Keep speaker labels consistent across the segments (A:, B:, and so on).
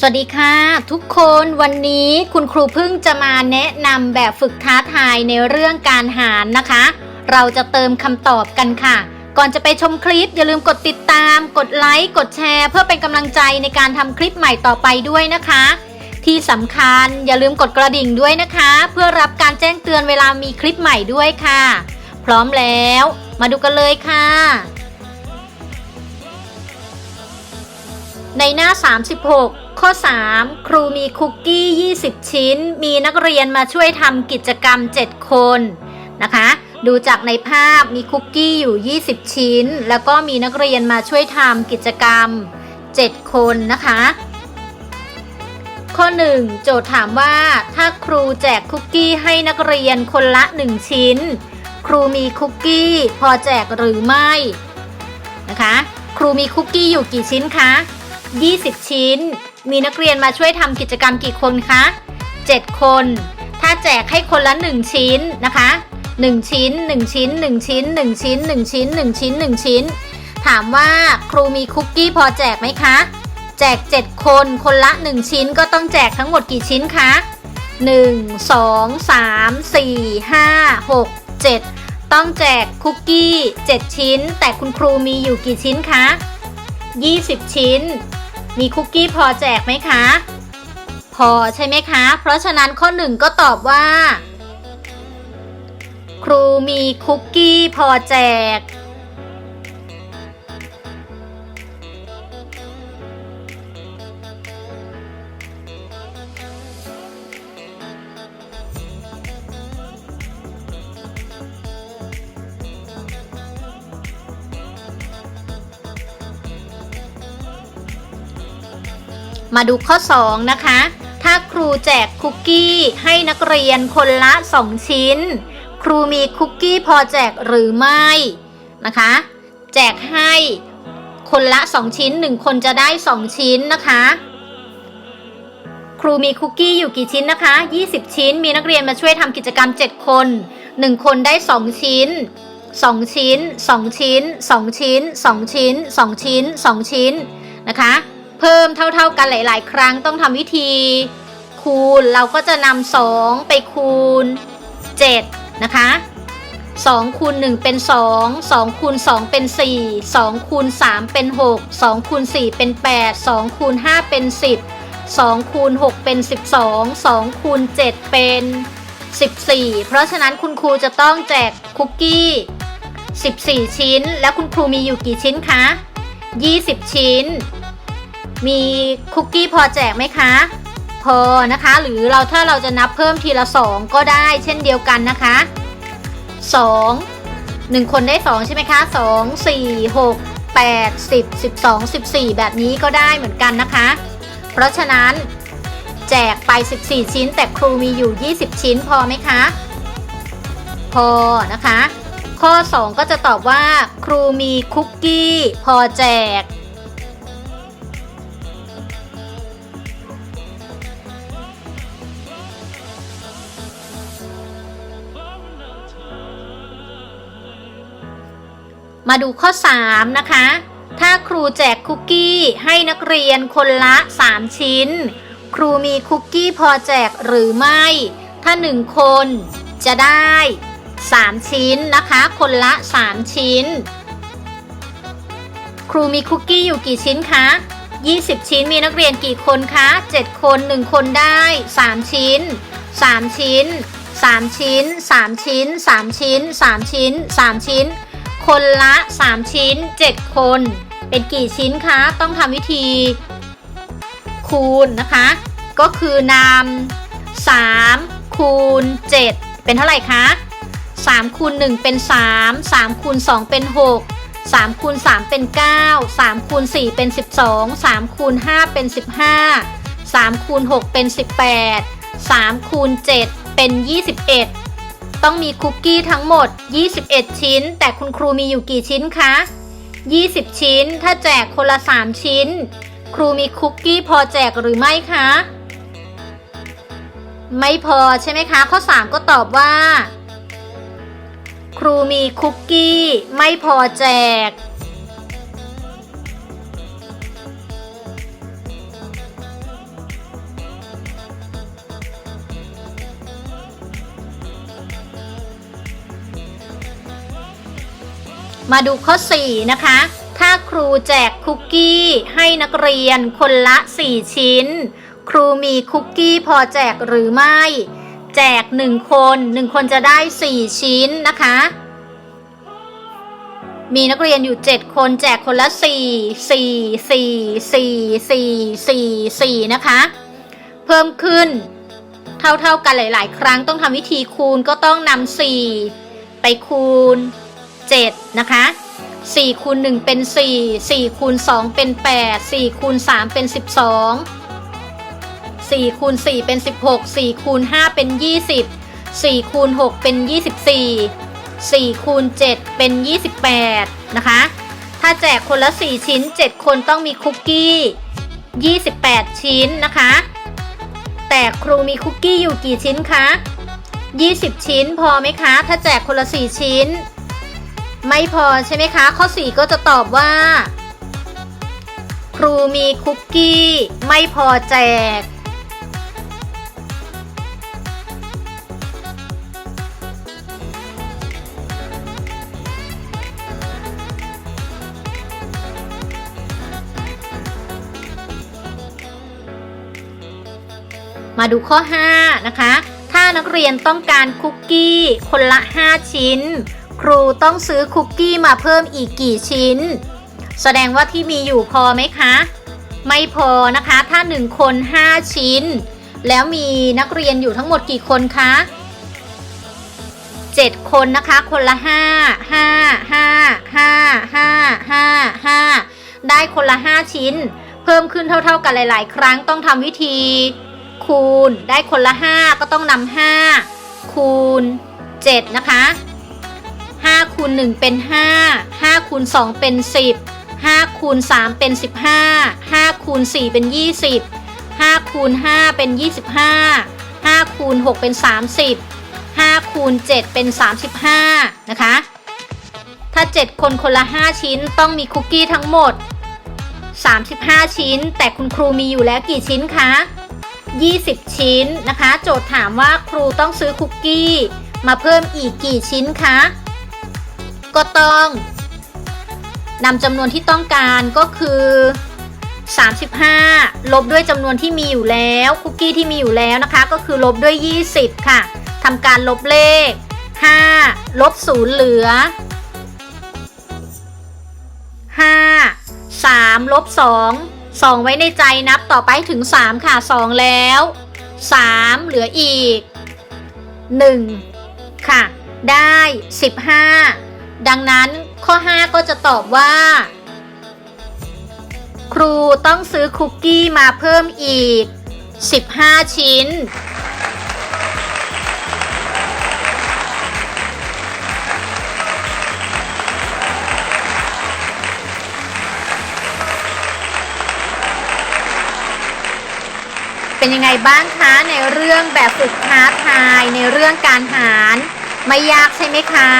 A: สวัสดีค่ะ ทุกคนวันนี้คุณครูพึ่งจะมาแนะนำแบบฝึกท้าทายในเรื่องการหารนะคะ เราจะเติมคำตอบกันค่ะ ก่อนจะไปชมคลิปอย่าลืมกดติดตาม กดไลค์กดแชร์ เพื่อเป็นกำลังใจในการทำคลิปใหม่ต่อไปด้วยนะคะ ที่สำคัญอย่าลืมกดกระดิ่งด้วยนะคะ เพื่อรับการแจ้งเตือนเวลามีคลิปใหม่ด้วยค่ะ พร้อมแล้ว มาดูกันเลยค่ะในหน้า 36 ข้อ 3 ครูมีคุกกี้ 20 ชิ้น มีนักเรียนมาช่วยทำกิจกรรม 7 คนนะคะ ดูจากในภาพมีคุกกี้อยู่ 20 ชิ้น แล้วก็มีนักเรียนมาช่วยทำกิจกรรม 7 คนนะคะ ข้อ 1 โจทย์ถามว่า ถ้าครูแจกคุกกี้ให้นักเรียนคนละ 1 ชิ้น ครูมีคุกกี้พอแจกหรือไม่นะคะ ครูมีคุกกี้อยู่กี่ชิ้นคะ20 ชิ้น มีนักเรียนมาช่วยทำกิจกรรมกี่คนคะ 7 คน ถ้าแจกให้คนละ 1 ชิ้นนะคะ 1 ชิ้น 1 ชิ้น 1 ชิ้น 1 ชิ้น 1 ชิ้น 1 ชิ้น 1 ชิ้น ถามว่าครูมีคุกกี้พอแจกไหมคะ แจก 7 คน คนละ 1 ชิ้นก็ต้องแจกทั้งหมดกี่ชิ้นคะ 1 2 3 4 5 6 7ต้องแจกคุกกี้ 7 ชิ้น แต่คุณครูมีอยู่กี่ชิ้นคะ 20 ชิ้น มีคุกกี้พอแจกไหมคะ พอใช่ไหมคะ เพราะฉะนั้นข้อหนึ่งก็ตอบว่า ครูมีคุกกี้พอแจก มาดูข้อ 2 นะคะ ถ้าครูแจกคุกกี้ให้นักเรียนคนละ 2 ชิ้น ครูมีคุกกี้พอแจกหรือไม่นะคะ แจกให้คนละ 2 ชิ้น 1 คนจะได้ 2 ชิ้นนะคะ ครูมีคุกกี้อยู่กี่ชิ้นนะคะ 20 ชิ้น มีนักเรียนมาช่วยทำกิจกรรม 7 คน 1 คนได้ 2 ชิ้น2ชิ้น2ชิ้น2ชิ้น2ชิ้น2ชิ้น2ชิ้นนะคะ พิ่มเท่า ๆกันหลาย ๆ ครั้งต้องทำวิธี คูณเราก็จะนำ2ไปคูณ 7 นะคะ2คูณ1เป็น 2 2คูณ2เป็น 4 2คูณ3เป็น 6 2คูณ4เป็น 8 2คูณ5เป็น 10 2คูณ6เป็น 12 2คูณ7เป็น 14 เพราะฉะนั้นคุณครูจะต้องแจกคุกกี้ 14 ชิ้น แล้วคุณครูมีอยู่กี่ชิ้นคะ 20 ชิ้น มีคุกกี้พอแจกไหมคะ พอนะคะ หรือเราถ้าเราจะนับเพิ่มทีละ 2 ก็ได้เช่นเดียวกันนะคะ 2 1 คนได้ 2 ใช่ไหมคะ 2 4 6 8 10 12 14 แบบนี้ก็ได้เหมือนกันนะคะ เพราะฉะนั้นแจกไป 14 ชิ้น แต่ครูมีอยู่ 20 ชิ้นพอไหมคะ พอนะคะ ข้อ 2 ก็จะตอบว่า ครูมีคุกกี้ พอแจก มาดูข้อ 3 นะคะ ถ้าครูแจกคุกกี้ให้นักเรียนคนละ 3 ชิ้น ครูมีคุกกี้พอแจกหรือไม่ ถ้า 1 คนจะได้ 3 ชิ้นนะคะ คนละ 3 ชิ้น ครูมีคุกกี้อยู่กี่ชิ้นคะ 20 ชิ้นมีนักเรียนกี่คนคะ 7 คน 1 คนได้ 3 ชิ้น 3 ชิ้น 3 ชิ้น 3 ชิ้น 3 ชิ้น 3 ชิ้น 3 ชิ้น คนละ 3 ชิ้น 7 คน เป็นกี่ชิ้นคะ ต้องทำวิธีคูณนะคะ ก็คือนำ3คูณ 7 เป็นเท่าไหร่คะ3คูณ1เป็น 3 3คูณ2เป็น 6 3คูณ3เป็น 9 3คูณ4เป็น 12 3คูณ5เป็น 15 3คูณ6เป็น 18 3คูณ7เป็น 21 ต้องมีคุกกี้ทั้งหมด 21 ชิ้น แต่คุณครูมีอยู่กี่ชิ้นคะ 20 ชิ้น ถ้าแจกคนละ 3 ชิ้น ครูมีคุกกี้พอแจกหรือไม่คะ ไม่พอใช่ไหมคะ ข้อ 3 ก็ตอบว่า ครูมีคุกกี้ ไม่พอแจก มาดูข้อ 4 นะคะ ถ้าครูแจกคุกกี้ให้นักเรียนคนละ 4 ชิ้น ครูมีคุกกี้พอแจกหรือไม่ แจก 1 คน 1 คนจะได้ 4 ชิ้นนะคะ มีนักเรียนอยู่ 7 คนแจกคนละ 4 4 4 4 4 4 4นะคะ เพิ่มขึ้นเท่าๆกันหลาย ๆ ครั้งต้องทำวิธีคูณก็ต้องนำ4ไปคูณ 7 นะคะ4คูณ1เป็น 4 4คูณ2เป็น 8 4คูณ3เป็น 12 4คูณ4เป็น 16 4คูณ5เป็น 20 4คูณ6เป็น 24 4คูณ7เป็น 28 นะคะ ถ้าแจกคนละ 4 ชิ้น 7 คนต้องมีคุกกี้ 28 ชิ้นนะคะ แต่ครูมีคุกกี้อยู่กี่ชิ้นคะ 20 ชิ้นพอไหมคะ ถ้าแจกคนละ 4 ชิ้น ไม่พอใช่ไหมคะ ข้อ 4 ก็จะตอบว่า ครูมีคุกกี้ ไม่พอแจก มาดูข้อ 5 นะคะ ถ้านักเรียนต้องการคุกกี้ คนละ 5 ชิ้น ครูต้องซื้อคุกกี้มาเพิ่มอีกกี่ชิ้น แสดงว่าที่มีอยู่พอไหมคะ ไม่พอนะคะ ถ้า 1 คน 5 ชิ้น แล้วมีนักเรียนอยู่ทั้งหมดกี่คนคะ 7 คนนะคะ คนละ 5 5 5 5 5 5 5 ได้คนละ 5 ชิ้น เพิ่มขึ้นเท่า ๆ กันหลาย ๆ ครั้งต้องทำวิธี คูณ ได้คนละ 5 ก็ต้องนำ5คูณ 7 นะคะ 5คูณ1เป็น 5 5คูณ2เป็น 10 5คูณ3เป็น 15 5คูณ4เป็น 20 5คูณ5เป็น 25 5คูณ6เป็น 30 5คูณ7เป็น 35 นะคะ ถ้า 7 คนคนละ 5 ชิ้นต้องมีคุกกี้ทั้งหมด 35 ชิ้น แต่คุณครูมีอยู่แล้วกี่ชิ้นคะ 20 ชิ้นนะคะ โจทย์ถามว่าครูต้องซื้อคุกกี้ มาเพิ่มอีกกี่ชิ้นคะ ก็ต้องนำจำนวนที่ต้องการก็คือ 35 ลบด้วยจำนวนที่มีอยู่แล้วคุกกี้ที่มีอยู่แล้วนะคะ ก็คือลบด้วย 20 ค่ะทำการลบเลข 5 ลบ 0 เหลือ 5 3 ลบ 2 2 ไว้ในใจนับต่อไปถึง 3 ค่ะ 2 แล้ว 3 เหลืออีก 1 ค่ะ ได้ 15 ดังนั้นข้อ 5 ก็จะตอบว่า ครูต้องซื้อคุกกี้มาเพิ่มอีก 15 ชิ้น เป็นยังไงบ้างคะในเรื่องแบบฝึกท้าทายในเรื่องการหาร ไม่ยากใช่ไหมคะ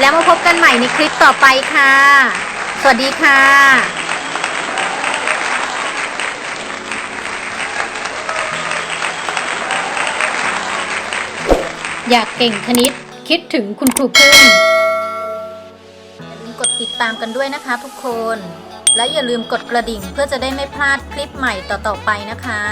A: แล้วมาพบกันใหม่ในคลิปต่อไปค่ะ สวัสดีค่ะอยากเก่งคณิตคิดถึงคุณครูพึ่งอย่าลืมกดติดตามกันด้วยนะคะทุกคน และอย่าลืมกดกระดิ่งเพื่อจะได้ไม่พลาดคลิปใหม่ต่อๆไปนะคะ